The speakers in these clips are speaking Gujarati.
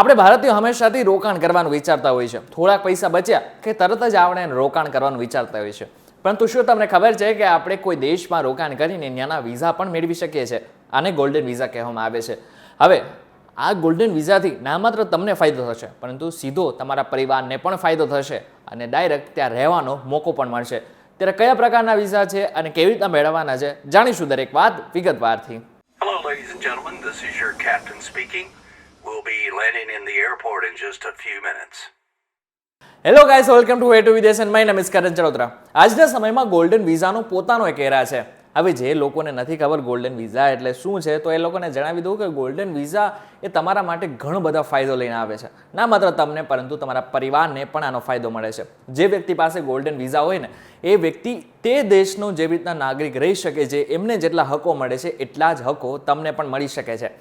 આપણે ભારતીયો હંમેશાથી રોકાણ કરવાનું વિચારતા હોય છે થોડાક પૈસા બચ્યા કે તરત જ આપણે રોકાણ કરવાનું વિચારતા હોય છે પરંતુ શું તમને ખબર છે કે આપણે કોઈ દેશમાં રોકાણ કરીને ત્યાંના વિઝા પણ મેળવી શકીએ છીએ? આને ગોલ્ડન વિઝા કહેવામાં આવે છે. હવે આ ગોલ્ડન વિઝાથી ના માત્ર તમને ફાયદો થશે પરંતુ સીધો તમારા પરિવારને પણ ફાયદો થશે અને ડાયરેક્ટ ત્યાં રહેવાનો મોકો પણ મળશે. ત્યારે કયા પ્રકારના વિઝા છે અને કેવી રીતના મેળવવાના છે? જાણીશું દરેક વાત વિગતવારથી. Hello, ladies and gentlemen. This is your captain speaking. We'll be landing in the airport in just a few minutes. Hello guys welcome to way to Videsh and my name is Karan Chadotara આજના સમયમાં ગોલ્ડન વિઝાનો પોતાનો એક એરા છે. હવે જે લોકોને નથી ખબર ગોલ્ડન વિઝા એટલે શું છે, તો એ લોકોને જણાવી દઉં કે ગોલ્ડન વિઝા એ તમારા માટે ઘણો બધા ફાયદો લઈને આવે છે. ના માત્ર તમને, પરંતુ તમારા પરિવારને પણ આનો ફાયદો મળે છે. જે વ્યક્તિ પાસે ગોલ્ડન વિઝા હોય ને, એ વ્યક્તિ તે દેશનો જેવી રીતના નાગરિક રહી શકે છે, એમને જેટલા હકો મળે છે, એટલા જ હકો તમને પણ મળી શકે છે.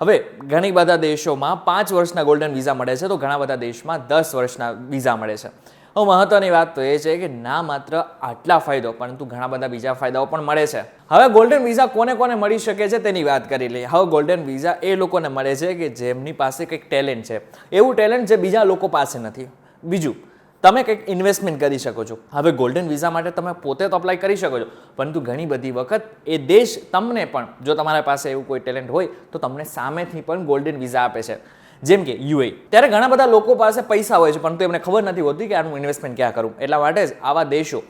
હવે ઘણી બધા દેશોમાં પાંચ વર્ષના ગોલ્ડન વિઝા મળે છે, તો ઘણા બધા દેશમાં દસ વર્ષના વિઝા મળે છે. હવે મહત્વની વાત તો એ છે કે ના માત્ર આટલા ફાયદો, પરંતુ ઘણા બધા બીજા ફાયદાઓ પણ મળે છે. હવે ગોલ્ડન વિઝા કોને કોને મળી શકે છે તેની વાત કરી લઈએ. હવે ગોલ્ડન વિઝા એ લોકોને મળે છે કે જેમની પાસે કંઈક ટેલેન્ટ છે. એવું ટેલેન્ટ જે બીજા લોકો પાસે નથી. બીજું તમે કંઈક ઇન્વેસ્ટમેન્ટ કરી શકો છો. હવે ગોલ્ડન વિઝા માટે તમે પોતે તો અપ્લાય કરી શકો છો. પરંતુ ઘણી બધી વખત એ દેશ તમને પણ, જો તમારા પાસે એવું કોઈ ટેલેન્ટ હોય, તો તમને સામેથી પણ ગોલ્ડન વિઝા આપે છે. જેમ કે યુએ. ત્યારે ઘણા બધા લોકો પાસે પૈસા હોય છે, પરંતુ એમને ખબર નથી હોતી કે આનું ઇન્વેસ્ટમેન્ટ ક્યાં કરું. એટલા માટે જ આવા દેશો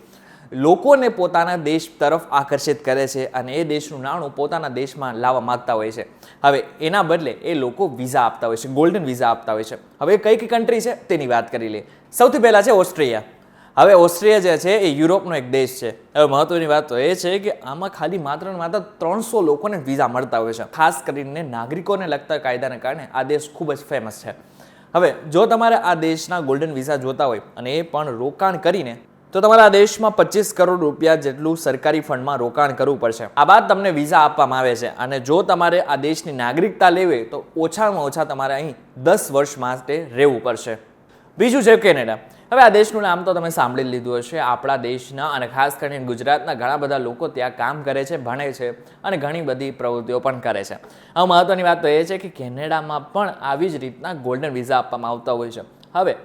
લોકોને પોતાના દેશ તરફ આકર્ષિત કરે છે અને એ દેશનું નાણું પોતાના દેશમાં લાવવા માગતા હોય છે. હવે એના બદલે એ લોકો વિઝા આપતા હોય છે ગોલ્ડન વિઝા આપતા હોય છે. હવે કઈ કઈ કન્ટ્રી છે? તેની વાત કરી લઈએ. સૌથી પહેલાં છે ઓસ્ટ્રેલિયા હવે ઓસ્ટ્રેલિયા જે છે એ યુરોપનો એક દેશ છે. હવે મહત્વની વાત તો એ છે કે આમાં ખાલી માત્ર ને માત્ર ત્રણસો લોકોને વિઝા મળતા હોય છે. ખાસ કરીને નાગરિકોને લગતા કાયદાને કારણે આ દેશ ખૂબ જ ફેમસ છે. હવે જો તમારે આ દેશના ગોલ્ડન વિઝા જોતા હોય અને એ પણ રોકાણ કરીને તો તમારા દેશમાં પચીસ કરોડ રૂપિયા જેટલું સરકારી ફંડમાં રોકાણ કરવું પડશે. આ બાદ તમને વિઝા આપવામાં આવે છે અને જો તમારે આ દેશની નાગરિકતા લેવી તો ઓછામાં ઓછા તમારે અહીં દસ વર્ષ માટે રહેવું પડશે. બીજું છે કેનેડા. હવે આ દેશનું નામ તો તમે સાંભળી લીધું હશે. આપણા દેશના અને ખાસ કરીને ગુજરાતના ઘણા બધા લોકો ત્યાં કામ કરે છે, ભણે છે અને ઘણી બધી પ્રવૃત્તિઓ પણ કરે છે. હવે મહત્ત્વની વાત તો એ છે કે કેનેડામાં પણ આવી જ રીતના ગોલ્ડન વિઝા આપવામાં આવતા હોય છે. હવે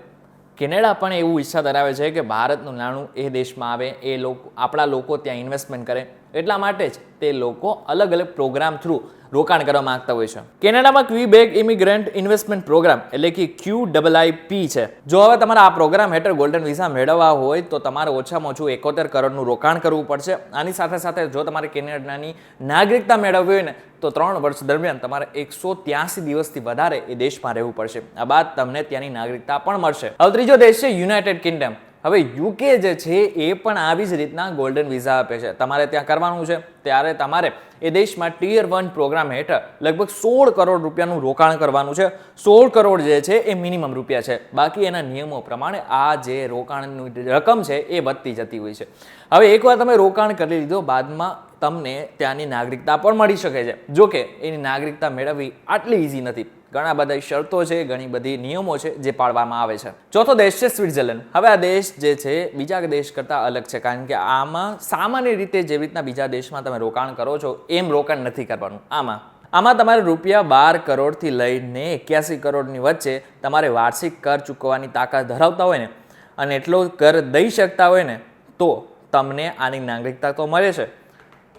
કેનેડા પણ એવું ઈચ્છા ધરાવે છે કે ભારતનું નાણું એ દેશમાં આવે, એ લોકો, આપણા લોકો ત્યાં ઇન્વેસ્ટમેન્ટ કરે. એટલા માટે જ તે લોકો અલગ અલગ પ્રોગ્રામ થ્રુ રોકાણ કરવા માંગતા હોય છે. કેનેડામાં ક્વીબેક ઇમિગ્રન્ટ ઇન્વેસ્ટમેન્ટ પ્રોગ્રામ એટલે કે ક્યુ ડબલ આઈ પી છે. જો હવે તમારે આ પ્રોગ્રામ હેઠળ ગોલ્ડન વિઝા મેળવવા હોય તો તમારે ઓછામાં ઓછું એકોતેર કરોડનું રોકાણ કરવું પડશે. આની સાથે સાથે જો તમારે કેનેડાની નાગરિકતા મેળવવી હોય ને, તો ત્રણ વર્ષ દરમિયાન તમારે એકસો ત્યાસી દિવસથી વધારે એ દેશમાં રહેવું પડશે. આ બાદ તમને ત્યાંની નાગરિકતા પણ મળશે. હવે ત્રીજો દેશ છે યુનાઇટેડ કિંગડમ. હવે યુકે જે છે, એ પણ આવી જ રીતના ગોલ્ડન વિઝા આપે છે. તમારે ત્યાં કરવાનું છે. ત્યારે તમારે એ દેશમાં ટીયર વન પ્રોગ્રામ હેઠળ લગભગ સોળ કરોડ રૂપિયાનું રોકાણ કરવાનું છે. સોળ કરોડ જે છે, એ મિનિમમ રૂપિયા છે. બાકી એના નિયમો પ્રમાણે આ જે રોકાણની રકમ છે, એ વધતી જતી હોય છે. હવે એકવાર તમે રોકાણ કરી લીધો, બાદમાં તમને ત્યાંની નાગરિકતા પણ મળી શકે છે. જોકે એની નાગરિકતા મેળવવી આટલી ઇઝી નથી. ઘણા બધા શરતો છે, ઘણી બધી નિયમો છે જે પાળવામાં આવે છે. ચોથો દેશ છે સ્વિટ્ઝરલેન્ડ. હવે આ દેશ જે છે, બીજા દેશ કરતાં અલગ છે, કારણ કે આમાં સામાન્ય રીતે જેવી રીતના બીજા દેશમાં તમે રોકાણ કરો છો, એમ રોકાણ નથી કરવાનું. આમાં. આમાં તમારે રૂપિયા બાર કરોડથી લઈને એક્યાસી કરોડની વચ્ચે તમારે વાર્ષિક કર ચૂકવવાની તાકાત ધરાવતા હોય ને, અને એટલો કર દઈ શકતા હોય ને, તો તમને આની નાગરિકતા તો મળે છે.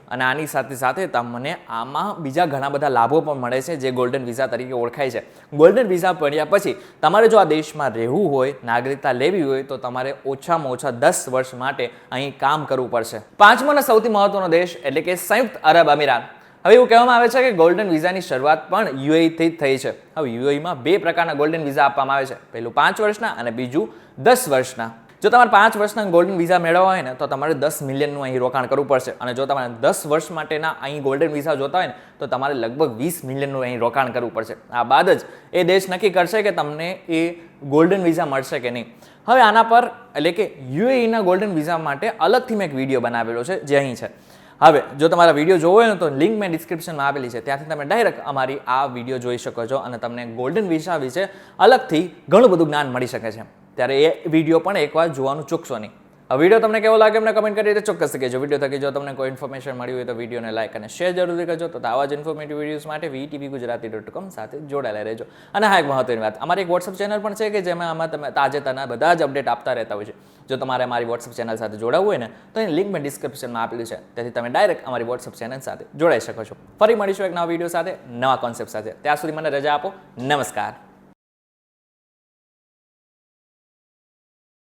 અને આની સાથે સાથે તમને આમાં બીજા ઘણા બધા લાભો પણ મળે છે જે ગોલ્ડન વિઝા તરીકે ઓળખાય છે. ગોલ્ડન વિઝા પડ્યા પછી તમારે જો આ દેશમાં રહેવું હોય, નાગરિકતા લેવી હોય, તો તમારે ઓછામાં ઓછા દસ વર્ષ માટે અહીં કામ કરવું પડશે. પાંચમો સૌથી મહત્વનો દેશ એટલે કે સંયુક્ત અરબ અમીરાત. હવે એવું કહેવામાં આવે છે કે ગોલ્ડન વિઝાની શરૂઆત પણ યુએઈથી જ થઈ છે. હવે યુએઈમાં બે પ્રકારના ગોલ્ડન વિઝા આપવામાં આવે છે. પહેલું પાંચ વર્ષના અને બીજું દસ વર્ષના. જો તમારે પાંચ વર્ષના ગોલ્ડન વિઝા મેળવવા હોય ને, તો તમારે દસ મિલિયનનું અહીં રોકાણ કરવું પડશે. અને જો તમારે દસ વર્ષ માટેના અહીં ગોલ્ડન વિઝા જોતા હોય ને, તો તમારે લગભગ વીસ મિલિયનનું અહીં રોકાણ કરવું પડશે. આ બાદ જ એ દેશ નક્કી કરશે કે તમને એ ગોલ્ડન વિઝા મળશે કે નહીં. હવે આના પર, એટલે કે યુએઈના ગોલ્ડન વિઝા માટે અલગથી મેં એક વીડિયો બનાવેલો છે, જે અહીં છે. હવે, જો તમારા વીડિયો જોવો હોય ને, તો લિંક મેં ડિસ્ક્રિપ્શનમાં આપેલી છે. ત્યાંથી તમે ડાયરેક્ટ અમારી આ વીડિયો જોઈ શકો છો અને તમને ગોલ્ડન વિઝા વિશે અલગથી ઘણું બધું જ્ઞાન મળી શકે છે. ત્યારે એ વીડિયો પણ એકવાર જોવાનું ચૂકશો નહીં. આ વીડિયો તમને કેવો લાગે એમને કમેન્ટ કરી રીતે ચોક્કસ કહેજો. વીડિયો થકી જો તમને કોઈ ઇન્ફોર્મેશન મળી હોય તો વિડીયોને લાઈક અને શેર જરૂરથી કરજો. તો આવા જ ઇન્ફોર્મેટિવ વિડીયોઝ માટે વીટીવી ગુજરાતી ડોટ કોમ સાથે જોડાયેલા રહેજો. અને હા, એક મહત્વની વાત. અમારી એક વોટ્સઅપ ચેનલ પણ છે કે જેમાં આમાં તમે તાજેતરના બધા જ અપડેટ આપતા રહેતા હોય છે. જો તમારે અમારી વોટ્સઅપ ચેનલ સાથે જોડાવવું હોય ને, તો એની લિંક મેં ડિસ્ક્રિપ્શનમાં આપેલી છે. તેથી તમે ડાયરેક્ટ અમારી વોટ્સઅપ ચેનલ સાથે જોડાઈ શકો છો. ફરી મળીશું એક નવા વીડિયો સાથે, નવા કોન્સેપ્ટ સાથે. ત્યાં સુધી મને રજા આપો. નમસ્કાર.